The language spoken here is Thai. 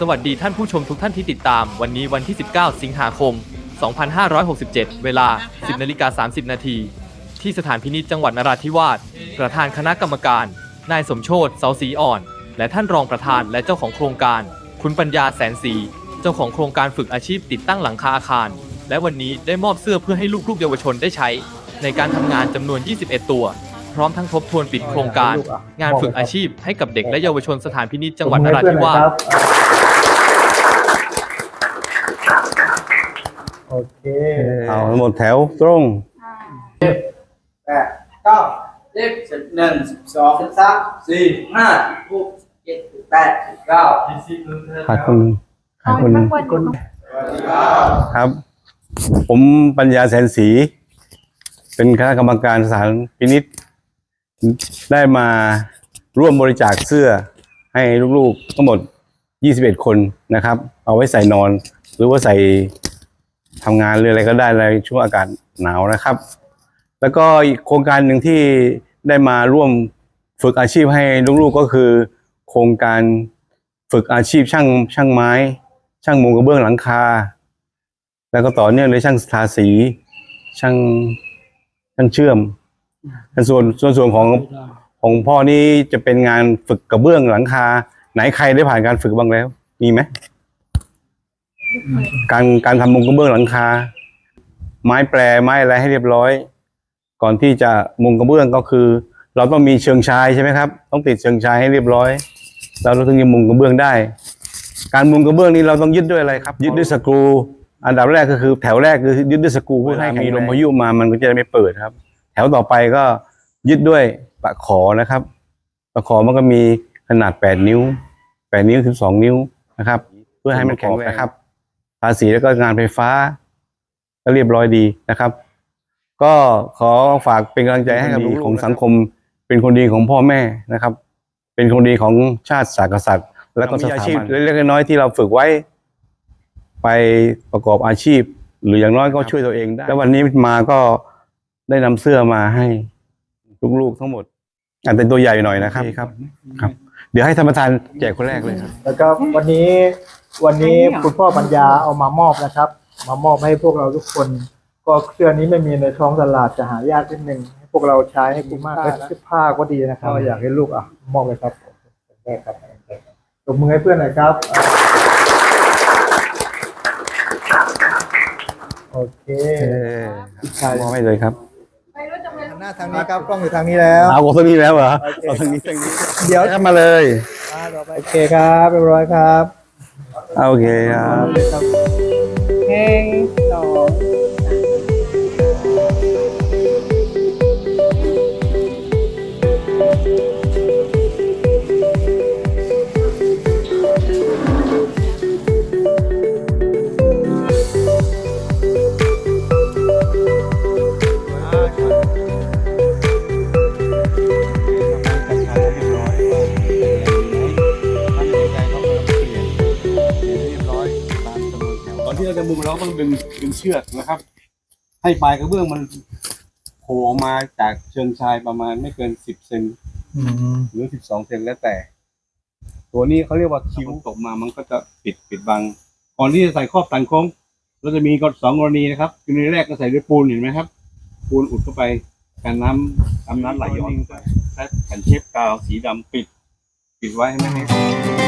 สวัสดีท่านผู้ชมทุกท่านที่ติดตาม วันนี้วันที่ 19 สิงหาคม 2567 เวลา 10นาฬิกา30 นาทีที่สถานพินิจจังหวัดนราธิวาส ประธานคณะกรรมการ นายสมโชติเสาศรีอ่อน และท่านรองประธานและเจ้าของโครงการ คุณปัญญาแสนศรีเจ้าของโครงการฝึกอาชีพติดตั้งหลังคาอาคาร และวันนี้ได้มอบเสื้อเพื่อให้ลูกๆเยาวชนได้ใช้ ในการทำงานจำนวน 21 ตัว พร้อมทั้งทบทวนปิดโครงการ งานฝึกอาชีพให้กับเด็กและเยาวชนสถานพินิจจังหวัดนราธิวาส โอ เคเอาทั้งหมดแถวตรงแปดเก้าสิบสิบหนึ่งสิบสองสิบสามสี่ห้าหกเจ็ดแปดเก้าสิบขาดคนหนึ่งขาดคนหนึ่งครับ ผมปัญญาแสนศรีเป็นคณะกรรมการสถานพินิษได้มาร่วมบริจาคเสื้อให้ลูกๆทั้งหมด 21 คนนะครับ เอาไว้ใส่นอน หรือว่าใส่ ทำงานหรืออะไรก็ได้ในช่วงอากาศหนาวนะครับ แล้วก็อีกโครงการหนึ่งที่ได้มาร่วมฝึกอาชีพให้ลูกๆก็คือ โครงการฝึกอาชีพช่างช่างไม้ ช่างมุงกระเบื้องหลังคา แล้วก็ต่อเนื่องเลยช่างทาสีช่างช่างเชื่อมส่วนส่วนส่วนของของพ่อนี่จะเป็นงานฝึกกระเบื้องหลังคา ไหนใครได้ผ่านการฝึกบ้างแล้ว มีไหม การการทำมุงกระเบื้องหลังคา ไม้แปรไม้อะไรให้เรียบร้อย ก่อนที่จะมุงกระเบื้องก็คือ เราต้องมีเชิงชายใช่ไหมครับ ต้องติดเชิงชายให้เรียบร้อย แล้วเราถึงจะมุงกระเบื้องได้ การมุงกระเบื้องนี้เราต้องยึดด้วยอะไรครับ ยึดด้วยสกรู อันดับแรกก็คือ แถวแรกคือยึดด้วยสกรูเพื่อให้มีลมพายุมามันก็จะไม่เปิดครับ แถวต่อไปก็ยึดด้วยตะขอนะครับตะขอมันก็มีขนาด 8 นิ้ว 8 นิ้วถึง2นิ้วนะครับ เพื่อให้มันแข็งแรงนะครับทาสีแล้วก็งานไฟฟ้าก็เรียบร้อยดีนะครับ ก็ขอฝากเป็นกำลังใจให้กับลูกของสังคม เป็นคนดีของพ่อแม่นะครับ เป็นคนดีของชาติศาสตร์กษัตริย์ แล้วก็สถาบันเล็กๆน้อยๆที่เราฝึกไว้ ไปประกอบอาชีพ หรืออย่างน้อยก็ช่วยตัวเองได้ แล้ววันนี้มาก็ได้นำเสื้อมาให้ลูกๆทั้งหมดอาจเป็นตัวใหญ่หน่อยนะครับครับครับ เดี๋ยวให้ธรรมทานแจกคนแรกเลยครับ แล้วก็วันนี้ วันนี้คุณพ่อปัญญาเอามามอบนะครับ มามอบให้พวกเราทุกคน ก็เสื้อนี้ไม่มีในท้องตลาดจะหายากนิดนึงให้พวกเราใช้ให้คุ้มมากและเสื้อผ้าก็ดีนะครับอยากให้ลูกอะมอบเลยครับได้ครับตบมือให้เพื่อนหน่อยครับอ่าโอเคใช่มอบให้เลยครับหน้าทางนี้ครับกล้องอยู่ทางนี้แล้วเอาของตัวนี้แล้วเหรอโอเคเอาทางนี้ทางนี้ เดี๋ยวเข้ามาเลยอ่าต่อไปโอเคครับเรียบร้อยครับ โอเค เราจะมุงเราก็ต้องดึงดึงเชือกนะครับ ให้ปลายกระเบื้องมันโผล่ออกมาจากเชิงชายประมาณไม่เกินสิบเซนอืมหรือสิบสองเซนแล้วแต่ ตัวนี้เขาเรียกว่าคิ้วตกมามันก็จะปิดปิดบัง ก่อนที่จะใส่ครอบตันโค้งเราจะมีกฎสองกรณีนะครับกรณีแรกก็ใส่ด้วยปูนเห็นไหมครับ ปูนอุดเข้าไปการน้ำน้ำน้ำไหลย้อนใช้แผ่นเทปกาวสีดำปิด ปิดไว้ให้ไม่ให้